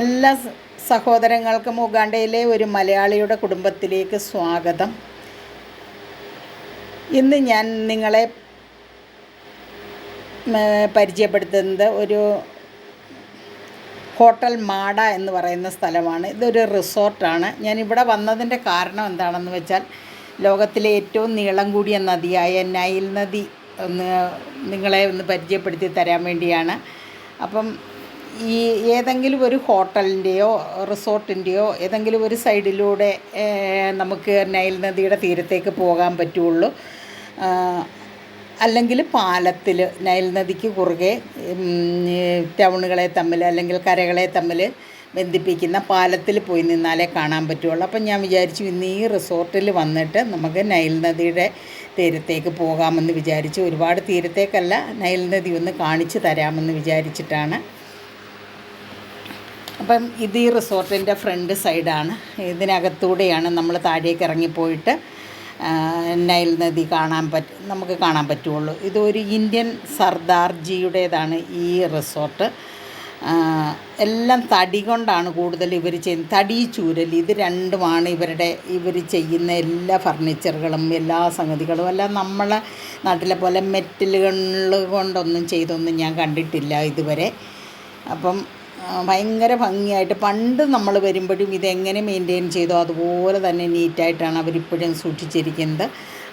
എല്ലാ സഹോദരങ്ങൾക്കും ഉഗാണ്ടയിലെ ഒരു മലയാളിയുടെ കുടുംബത്തിലേക്ക് സ്വാഗതം. ഇന്ന് ഞാൻ നിങ്ങളെ പരിചയപ്പെടുത്തുന്നത് ഒരു ഹോട്ടൽ മാട എന്ന് പറയുന്ന സ്ഥലമാണ്. ഇതൊരു റിസോർട്ടാണ്. ഞാൻ ഇവിടെ വന്നതിന്റെ കാരണം എന്താണെന്ന് വെച്ചാൽ ലോകത്തിലെ ഏറ്റവും നീളം കൂടിയ നദിയായ നൈൽ നദി ഒന്ന് നിങ്ങളെ ഒന്ന് പരിചയപ്പെടുത്തി തരാൻ വേണ്ടിയാണ്. അപ്പം ഈ ഏതെങ്കിലും ഒരു ഹോട്ടലിന്റെയോ റിസോർട്ടിന്റെയോ ഏതെങ്കിലും ഒരു സൈഡിലൂടെ നമുക്ക് നൈൽ നദിയുടെ തീരത്തേക്ക് പോകാൻ പറ്റുള്ളൂ. അല്ലെങ്കിൽ പാലത്തിൽ നൈൽ നദിക്ക് കുറുകെ ടൗണുകളെ തമ്മിൽ അല്ലെങ്കിൽ കരകളെ തമ്മിൽ ബന്ധിപ്പിക്കുന്ന പാലത്തിൽ പോയി നിന്നാലേ കാണാൻ പറ്റുള്ളൂ. അപ്പം ഞാൻ വിചാരിച്ചു ഇന്ന് ഈ റിസോർട്ടിൽ വന്നിട്ട് നമുക്ക് നൈൽ നദിയുടെ തീരത്തേക്ക് പോകാമെന്ന് വിചാരിച്ചു. ഒരുപാട് തീരത്തേക്കല്ല നൈൽ നദി ഒന്ന് കാണിച്ചു തരാമെന്ന് വിചാരിച്ചിട്ടാണ് അപ്പം ഇത് ഈ റിസോർട്ടിന്റെ ഫ്രണ്ട് സൈഡാണ്. ഇതിനകത്തൂടെയാണ് നമ്മൾ താഴേക്ക് ഇറങ്ങിപ്പോയിട്ട് നൈൽ നദി കാണാൻ പറ്റ നമുക്ക് കാണാൻ പറ്റുള്ളൂ. ഇതൊരു ഇന്ത്യൻ സർദാർജിയുടേതാണ് ഈ റിസോർട്ട്. എല്ലാം തടി കൊണ്ടാണ് കൂടുതൽ ഇവർ ചെയ്യുന്നത്. തടി ചൂരൽ ഇത് രണ്ടുമാണ് ഇവരുടെ ഇവർ ചെയ്യുന്ന എല്ലാ ഫർണിച്ചറുകളും എല്ലാ സംഗതികളും. എല്ലാം നമ്മളെ നാട്ടിലെ പോലെ മെറ്റലുകൾ കൊണ്ടൊന്നും ചെയ്തൊന്നും ഞാൻ കണ്ടിട്ടില്ല ഇതുവരെ. അപ്പം ഭയങ്കര ഭംഗിയായിട്ട് പണ്ട് നമ്മൾ വരുമ്പോഴും ഇതെങ്ങനെ മെയിന്റെയിൻ ചെയ്തോ അതുപോലെ തന്നെ നീറ്റായിട്ടാണ് അവരിപ്പോഴും സൂക്ഷിച്ചിരിക്കുന്നത്.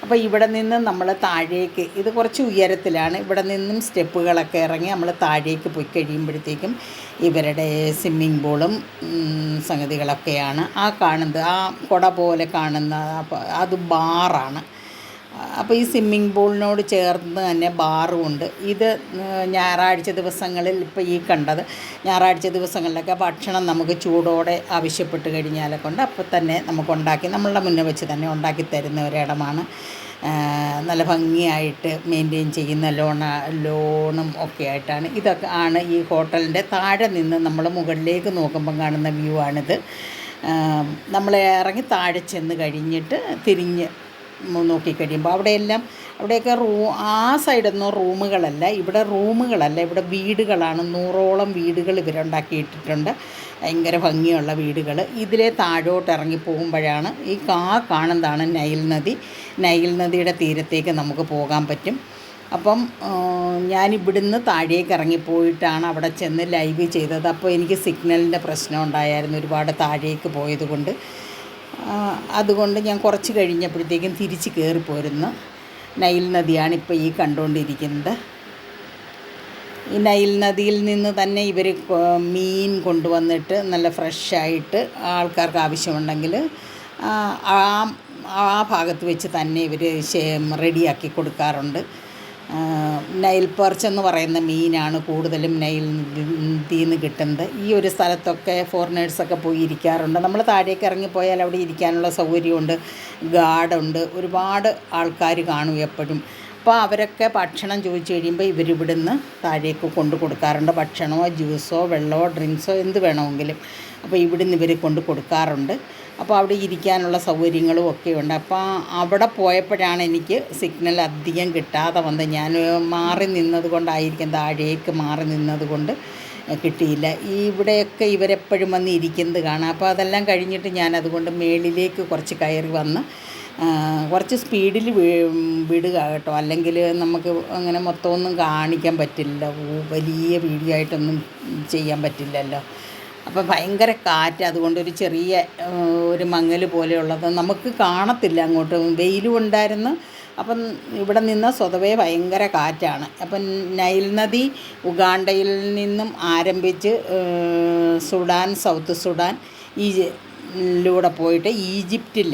അപ്പോൾ ഇവിടെ നിന്ന് നമ്മൾ താഴേക്ക് ഇത് കുറച്ച് ഉയരത്തിലാണ് ഇവിടെ നിന്നും സ്റ്റെപ്പുകളൊക്കെ ഇറങ്ങി നമ്മൾ താഴേക്ക് പോയി കഴിയുമ്പോഴത്തേക്കും ഇവരുടെ സ്വിമ്മിംഗ് പൂളും സംഗതികളൊക്കെയാണ്. ആ കാണുന്നത് ആ കുട പോലെ കാണുന്ന അത് ബാറാണ്. അപ്പോൾ ഈ സ്വിമ്മിംഗ് പൂളിനോട് ചേർന്ന് തന്നെ ബാറും ഉണ്ട് ഇത് ഞായറാഴ്ച ദിവസങ്ങളിൽ ഇപ്പോൾ ഈ കണ്ടത്. ഞായറാഴ്ച ദിവസങ്ങളിലൊക്കെ ഭക്ഷണം നമുക്ക് ചൂടോടെ ആവശ്യപ്പെട്ട് കഴിഞ്ഞാലൊക്കെ ഉണ്ട്. അപ്പോൾ തന്നെ നമുക്ക് ഉണ്ടാക്കി നമ്മളുടെ മുന്നിൽ വെച്ച് തന്നെ ഉണ്ടാക്കി തരുന്ന ഒരിടമാണ്. നല്ല ഭംഗിയായിട്ട് മെയിന്റെയിൻ ചെയ്യുന്ന ലോണ ലോണും ഒക്കെ ആയിട്ടാണ്. ഇതൊക്കെ ആണ് ഈ ഹോട്ടലിന്റെ താഴെ നിന്ന് നമ്മൾ മുകളിലേക്ക് നോക്കുമ്പം കാണുന്ന വ്യൂ ആണിത്. നമ്മൾ ഇറങ്ങി താഴെ ചെന്ന് കഴിഞ്ഞിട്ട് തിരിഞ്ഞ് നോക്കിക്കഴിയുമ്പോൾ അവിടെയെല്ലാം അവിടെയൊക്കെ റൂ ആ സൈഡൊന്നും റൂമുകളല്ല. ഇവിടെ റൂമുകളല്ല. ഇവിടെ വീടുകളാണ്. നൂറോളം വീടുകൾ ഇവരുണ്ടാക്കിയിട്ടിട്ടുണ്ട്. ഭയങ്കര ഭംഗിയുള്ള വീടുകൾ ഇതിലെ താഴോട്ട് ഇറങ്ങി പോകുമ്പോഴാണ് ഈ കാ കാണുന്നതാണ് നൈൽ നദി. നൈൽ നദിയുടെ തീരത്തേക്ക് നമുക്ക് പോകാൻ പറ്റും. അപ്പം ഞാൻ ഇവിടുന്ന് താഴേക്ക് ഇറങ്ങിപ്പോയിട്ടാണ് അവിടെ ചെന്ന് ലൈവ് ചെയ്തത്. അപ്പോൾ എനിക്ക് സിഗ്നലിന്റെ പ്രശ്നം ഉണ്ടായിരുന്നു. ഒരുപാട് താഴേക്ക് പോയത് കൊണ്ട് ആ, അതുകൊണ്ട് ഞാൻ കുറച്ച് കഴിഞ്ഞപ്പോഴത്തേക്കും തിരിച്ച് കയറിപ്പോരുന്നു. നൈൽ നദിയാണ് ഇപ്പോൾ ഈ കണ്ടുകൊണ്ടിരിക്കുന്നത്. ഈ നൈൽ നദിയിൽ നിന്ന് തന്നെ ഇവർ മീൻ കൊണ്ടുവന്നിട്ട് നല്ല ഫ്രഷായിട്ട് ആൾക്കാർക്ക് ആവശ്യമുണ്ടെങ്കിൽ ആ ആ- ഭാഗത്ത് വെച്ച് തന്നെ ഇവർ റെഡിയാക്കി കൊടുക്കാറുണ്ട്. നൈൽ പെർച്ച് എന്ന് പറയുന്ന മീനാണ് കൂടുതലും നൈൽ നദിയിൽ കിട്ടുന്നത്. ഈ ഒരു സ്ഥലത്തൊക്കെ ഫോറിനേഴ്സൊക്കെ പോയി ഇരിക്കാറുണ്ട് നമ്മൾ താഴേക്ക് ഇറങ്ങിപ്പോയാൽ അവിടെ ഇരിക്കാനുള്ള സൗകര്യമുണ്ട് ഗാർഡുണ്ട് ഒരുപാട് ആൾക്കാർ കാണും എപ്പോഴും. അപ്പോൾ അവരൊക്കെ ഭക്ഷണം ചോദിച്ചു കഴിയുമ്പോൾ ഇവരിവിടുന്ന് താഴേക്ക് കൊണ്ട് കൊടുക്കാറുണ്ട്. ഭക്ഷണമോ ജ്യൂസോ വെള്ളമോ ഡ്രിങ്ക്സോ എന്ത് വേണമെങ്കിലും. അപ്പോൾ ഇവിടുന്ന് ഇവർ കൊണ്ട് കൊടുക്കാറുണ്ട്. അപ്പോൾ അവിടെ ഇരിക്കാനുള്ള സൗകര്യങ്ങളും ഒക്കെ ഉണ്ട്. അപ്പോൾ അവിടെ പോയപ്പോഴാണ് എനിക്ക് സിഗ്നൽ അധികം കിട്ടാതെ വന്നത്. ഞാൻ മാറി നിന്നത് കൊണ്ടായിരിക്കും താഴേക്ക് മാറി നിന്നത് കൊണ്ട് കിട്ടിയില്ല. ഈ ഇവിടെയൊക്കെ ഇവരെപ്പോഴും വന്ന് ഇരിക്കുന്നത് കാണാം. അപ്പോൾ അതെല്ലാം കഴിഞ്ഞിട്ട് ഞാൻ അതുകൊണ്ട് മേളിലേക്ക് കുറച്ച് കയറി വന്ന് കുറച്ച് സ്പീഡിൽ വിടുക കേട്ടോ. അല്ലെങ്കിൽ നമുക്ക് അങ്ങനെ മൊത്തമൊന്നും കാണിക്കാൻ പറ്റില്ല വലിയ വീഡിയോ ആയിട്ടൊന്നും ചെയ്യാൻ പറ്റില്ലല്ലോ. അപ്പോൾ ഭയങ്കര കാറ്റ് അതുകൊണ്ട് ഒരു ചെറിയ ഒരു മങ്ങൽ പോലെയുള്ളത്. നമുക്ക് കാണത്തില്ല അങ്ങോട്ട്. വെയിലും ഉണ്ടായിരുന്നു. അപ്പം ഇവിടെ നിന്ന് സ്വതവേ ഭയങ്കര കാറ്റാണ്. അപ്പം നൈൽ നദി ഉഗാണ്ടയിൽ നിന്നും ആരംഭിച്ച് സുഡാൻ സൗത്ത് സുഡാൻ ഈ ലൂടെ പോയിട്ട് ഈജിപ്തിൽ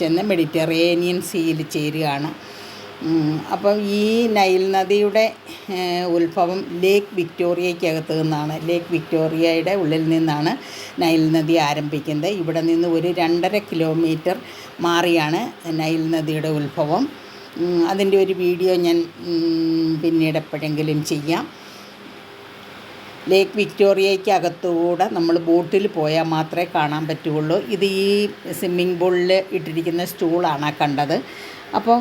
ചെന്ന് മെഡിറ്ററേനിയൻ സീയിൽ ചേരുകയാണ്. അപ്പം ഈ നൈൽ നദിയുടെ ഉത്ഭവം ലേക്ക് വിക്ടോറിയയ്ക്കകത്ത് നിന്നാണ്. ലേക്ക് വിക്ടോറിയയുടെ ഉള്ളിൽ നിന്നാണ് നൈൽ നദി ആരംഭിക്കുന്നത്. ഇവിടെ നിന്ന് ഒരു രണ്ടര കിലോമീറ്റർ മാറിയാണ് നൈൽ നദിയുടെ ഉത്ഭവം. അതിന്റെ ഒരു വീഡിയോ ഞാൻ പിന്നീട് എപ്പോഴെങ്കിലും ചെയ്യാം. ലേക്ക് വിക്ടോറിയയ്ക്ക് അകത്തുകൂടെ നമ്മൾ ബോട്ടിൽ പോയാൽ മാത്രമേ കാണാൻ പറ്റുകയുള്ളൂ. ഇത് ഈ സ്വിമ്മിംഗ് പൂളിൽ ഇട്ടിരിക്കുന്ന സ്റ്റൂളാണ് കണ്ടത്. അപ്പോൾ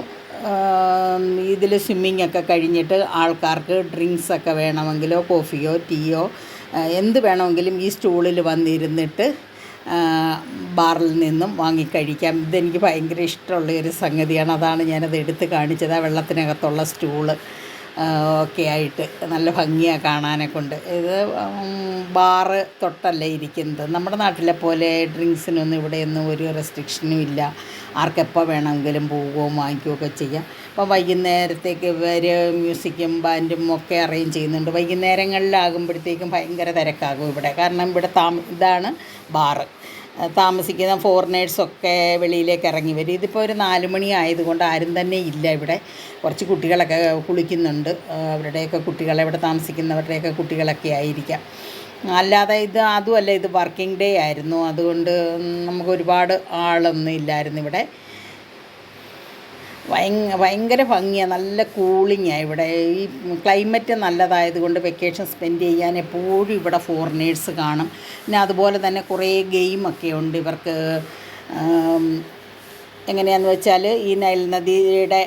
ഇതിൽ സ്വിമ്മിംഗ് ഒക്കെ കഴിഞ്ഞിട്ട് ആൾക്കാർക്ക് ഡ്രിങ്ക്സ് ഒക്കെ വേണമെങ്കിലോ കോഫിയോ ടീയോ എന്ത് വേണമെങ്കിലും ഈ സ്റ്റൂളിൽ വന്നിരുന്നിട്ട് ബാറിൽ നിന്നും വാങ്ങിക്കഴിക്കാം. ഇതെനിക്ക് ഭയങ്കര ഇഷ്ടമുള്ള ഒരു സംഗതിയാണ്. അതാണ് ഞാനത് എടുത്ത് കാണിച്ചത്. ആ വെള്ളത്തിനകത്തുള്ള സ്റ്റൂൾ. ഒക്കെ ആയിട്ട് നല്ല ഭംഗിയാണ് കാണാനെ കൊണ്ട്. ഇത് ബാറ് തൊട്ടല്ലേ ഇരിക്കുന്നത്. നമ്മുടെ നാട്ടിലെ പോലെ ഡ്രിങ്ക്സിനൊന്നും ഇവിടെയൊന്നും ഒരു റെസ്ട്രിക്ഷനും ഇല്ല. ആർക്കെപ്പോൾ വേണമെങ്കിലും പോവുകയോ വാങ്ങിക്കുകയൊക്കെ ചെയ്യാം. അപ്പോൾ വൈകുന്നേരത്തേക്ക് ഇവർ മ്യൂസിക്കും ബാൻഡും ഒക്കെ അറേഞ്ച് ചെയ്യുന്നുണ്ട്. വൈകുന്നേരങ്ങളിലാകുമ്പോഴത്തേക്കും ഭയങ്കര തിരക്കാകും ഇവിടെ. കാരണം ഇവിടെ താമ ഇതാണ് ബാറ് താമസിക്കുന്ന ഫോറിനേഴ്സൊക്കെ വെളിയിലേക്ക് ഇറങ്ങി വരും. ഇതിപ്പോൾ ഒരു നാല് മണി ആയതുകൊണ്ട് ആരും തന്നെ ഇല്ല ഇവിടെ. കുറച്ച് കുട്ടികളൊക്കെ കുളിക്കുന്നുണ്ട്. അവരുടെയൊക്കെ കുട്ടികളെ ഇവിടെ താമസിക്കുന്നവരുടെയൊക്കെ കുട്ടികളൊക്കെ ആയിരിക്കാം. അല്ലാതെ ഇത് അതുമല്ല ഇത് വർക്കിംഗ് ഡേ ആയിരുന്നു. അതുകൊണ്ട് നമുക്ക് ഒരുപാട് ആളൊന്നും ഇല്ലായിരുന്നു ഇവിടെ. ഭയങ്കര ഭംഗിയാണ് നല്ല കൂളിങ്ങാണ് ഇവിടെ. ഈ ക്ലൈമറ്റ് നല്ലതായതുകൊണ്ട് വെക്കേഷൻ സ്പെൻഡ് ചെയ്യാൻ എപ്പോഴും ഇവിടെ ഫോറിനേഴ്സ് കാണും. പിന്നെ അതുപോലെ തന്നെ കുറേ ഗെയിമൊക്കെ ഉണ്ട്. ഇവർക്ക് എങ്ങനെയാണെന്ന് വെച്ചാൽ ഈ നൈൽ നദിയുടെ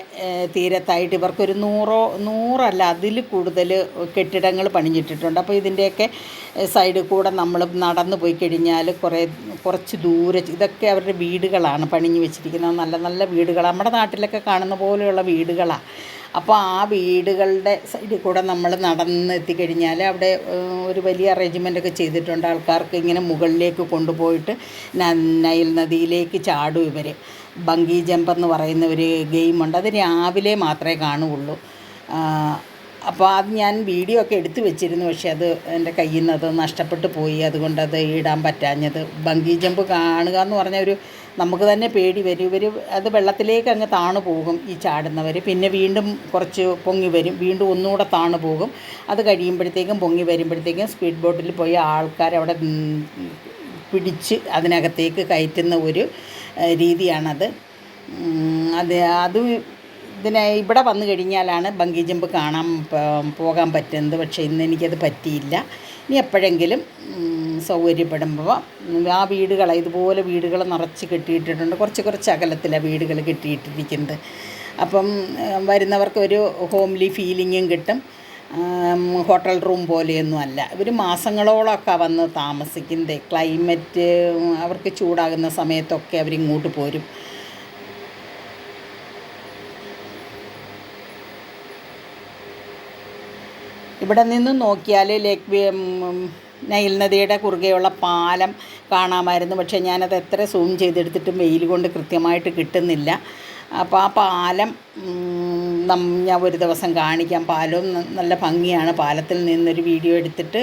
തീരത്തായിട്ട് ഇവർക്കൊരു നൂറോ നൂറല്ല അതിൽ കൂടുതൽ കെട്ടിടങ്ങൾ പണിഞ്ഞിട്ടിട്ടുണ്ട്. അപ്പോൾ ഇതിന്റെയൊക്കെ സൈഡിൽ കൂടെ നമ്മൾ നടന്നു പോയി കഴിഞ്ഞാൽ കുറേ കുറച്ച് ദൂരെ ഇതൊക്കെ അവരുടെ വീടുകളാണ് പണിഞ്ഞു വെച്ചിരിക്കുന്നത്. നല്ല നല്ല വീടുകൾ നമ്മുടെ നാട്ടിലൊക്കെ കാണുന്ന പോലെയുള്ള വീടുകളാണ് അപ്പോൾ ആ വീടുകളുടെ സൈഡിൽ കൂടെ നമ്മൾ നടന്ന് എത്തിക്കഴിഞ്ഞാൽ അവിടെ ഒരു വലിയ അറേഞ്ച്മെന്റ് ഒക്കെ ചെയ്തിട്ടുണ്ട്. ആൾക്കാർക്ക് ഇങ്ങനെ മുകളിലേക്ക് കൊണ്ടുപോയിട്ട് നൈൽ നദിയിലേക്ക് ചാടും ഇവർ ബങ്കി ജമ്പ് എന്ന് പറയുന്ന ഒരു ഗെയിമുണ്ട്. അത് രാവിലെ മാത്രമേ കാണുകയുള്ളൂ. അപ്പോൾ അത് ഞാൻ വീഡിയോ ഒക്കെ എടുത്തു വെച്ചിരുന്നു. പക്ഷേ അത് എന്റെ കയ്യിൽ നിന്ന് അത് നഷ്ടപ്പെട്ടു പോയി. അതുകൊണ്ട് അത് ഇടാൻ പറ്റാഞ്ഞത്. ബങ്കി ജമ്പ് കാണുക എന്ന് പറഞ്ഞ ഒരു നമുക്ക് തന്നെ പേടി വരും. ഇവർ അത് വെള്ളത്തിലേക്ക് അങ്ങ് താണു പോകും ഈ ചാടുന്നവർ. പിന്നെ വീണ്ടും കുറച്ച് പൊങ്ങി വരും. വീണ്ടും ഒന്നുകൂടെ താണു പോകും. അത് കഴിയുമ്പോഴത്തേക്കും പൊങ്ങി വരുമ്പോഴത്തേക്കും സ്പീഡ് ബോട്ടിൽ പോയി ആൾക്കാർ അവിടെ പിടിച്ച് അതിനകത്തേക്ക് കയറ്റുന്ന ഒരു രീതിയാണത്. അത് അത് ഇതിനെ ഇവിടെ വന്നു കഴിഞ്ഞാലാണ് ബങ്കി ജമ്പ് കാണാൻ പോകാൻ പറ്റുന്നത്. പക്ഷേ ഇന്ന് എനിക്കത് പറ്റിയില്ല. ഇനി എപ്പോഴെങ്കിലും സൗകര്യപ്പെടുമ്പോൾ ആ വീടുകൾ ഇതുപോലെ വീടുകൾ നിറച്ച് കെട്ടിയിട്ടിട്ടുണ്ട്. കുറച്ച് കുറച്ച് അകലത്തിലാണ് വീടുകൾ കെട്ടിയിട്ടിരിക്കുന്നത്. അപ്പം വരുന്നവർക്ക് ഒരു ഹോംലി ഫീലിങ്ങും കിട്ടും. ഹോട്ടൽ റൂം പോലെയൊന്നും അല്ല. ഇവർ മാസങ്ങളോളമൊക്കെ വന്ന് താമസിക്കുന്നത് ക്ലൈമറ്റ് അവർക്ക് ചൂടാകുന്ന സമയത്തൊക്കെ അവരിങ്ങോട്ട് പോരും. ഇവിടെ നിന്ന് നോക്കിയാൽ ലേക്ക് നൈൽ നദിയുടെ കുറുകെയുള്ള പാലം കാണാമായിരുന്നു. പക്ഷേ ഞാനത് എത്ര സൂം ചെയ്തെടുത്തിട്ടും വെയിൽ കൊണ്ട് കൃത്യമായിട്ട് കിട്ടുന്നില്ല. അപ്പോൾ ആ പാലം ഞാൻ ഒരു ദിവസം കാണിക്കാം. പാലവും നല്ല ഭംഗിയാണ്. പാലത്തിൽ നിന്നൊരു വീഡിയോ എടുത്തിട്ട്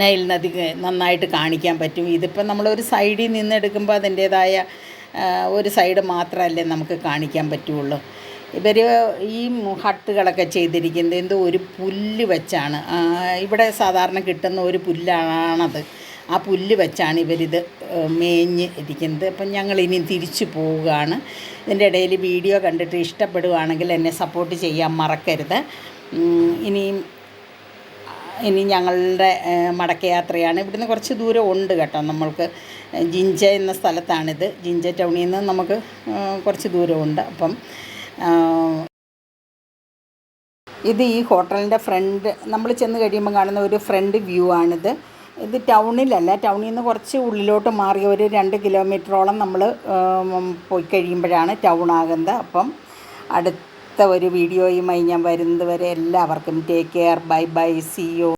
നൈൽ നദി നന്നായിട്ട് കാണിക്കാൻ പറ്റും. ഇതിപ്പോൾ നമ്മളൊരു സൈഡിൽ നിന്ന് എടുക്കുമ്പോൾ അതിന്റേതായ ഒരു സൈഡ് മാത്രമല്ലേ നമുക്ക് കാണിക്കാൻ പറ്റുള്ളൂ. ഇവർ ഈ ഹട്ടുകളൊക്കെ ചെയ്തിരിക്കുന്നത് എന്തോ ഒരു പുല്ല് വെച്ചാണ്. ഇവിടെ സാധാരണ കിട്ടുന്ന ഒരു പുല്ലാണത്. ആ പുല്ല് വെച്ചാണ് ഇവരിത് മേഞ്ഞ് ഇരിക്കുന്നത്. അപ്പം ഞങ്ങൾ ഇനി തിരിച്ചു പോവുകയാണ്. ഇതിന്റെ ഇടയിൽ വീഡിയോ കണ്ടിട്ട് ഇഷ്ടപ്പെടുകയാണെങ്കിൽ എന്നെ സപ്പോർട്ട് ചെയ്യാൻ മറക്കരുത്. ഇനിയും ഇനി ഞങ്ങളുടെ മടക്കയാത്രയാണ്. ഇവിടുന്ന് കുറച്ച് ദൂരം ഉണ്ട് കേട്ടോ. നമ്മൾക്ക് ജിഞ്ച എന്ന സ്ഥലത്താണിത്. ജിഞ്ച ടൗണിൽ നിന്ന് നമുക്ക് കുറച്ച് ദൂരമുണ്ട് അപ്പം ഇത് ഈ ഹോട്ടലിന്റെ ഫ്രണ്ട് നമ്മൾ ചെന്ന് കഴിയുമ്പോൾ കാണുന്ന ഒരു ഫ്രണ്ട് വ്യൂ ആണിത്. ഇത് ടൗണിലല്ല ടൗണിൽ നിന്ന് കുറച്ച് ഉള്ളിലോട്ട് മാറി ഒരു രണ്ട് കിലോമീറ്ററോളം നമ്മൾ പോയി കഴിയുമ്പോഴാണ് ടൗൺ ആകുന്നത്. അപ്പം അടുത്ത ഒരു വീഡിയോയുമായി ഞാൻ വരുന്നത് വരെ എല്ലാവർക്കും take care bye bye see you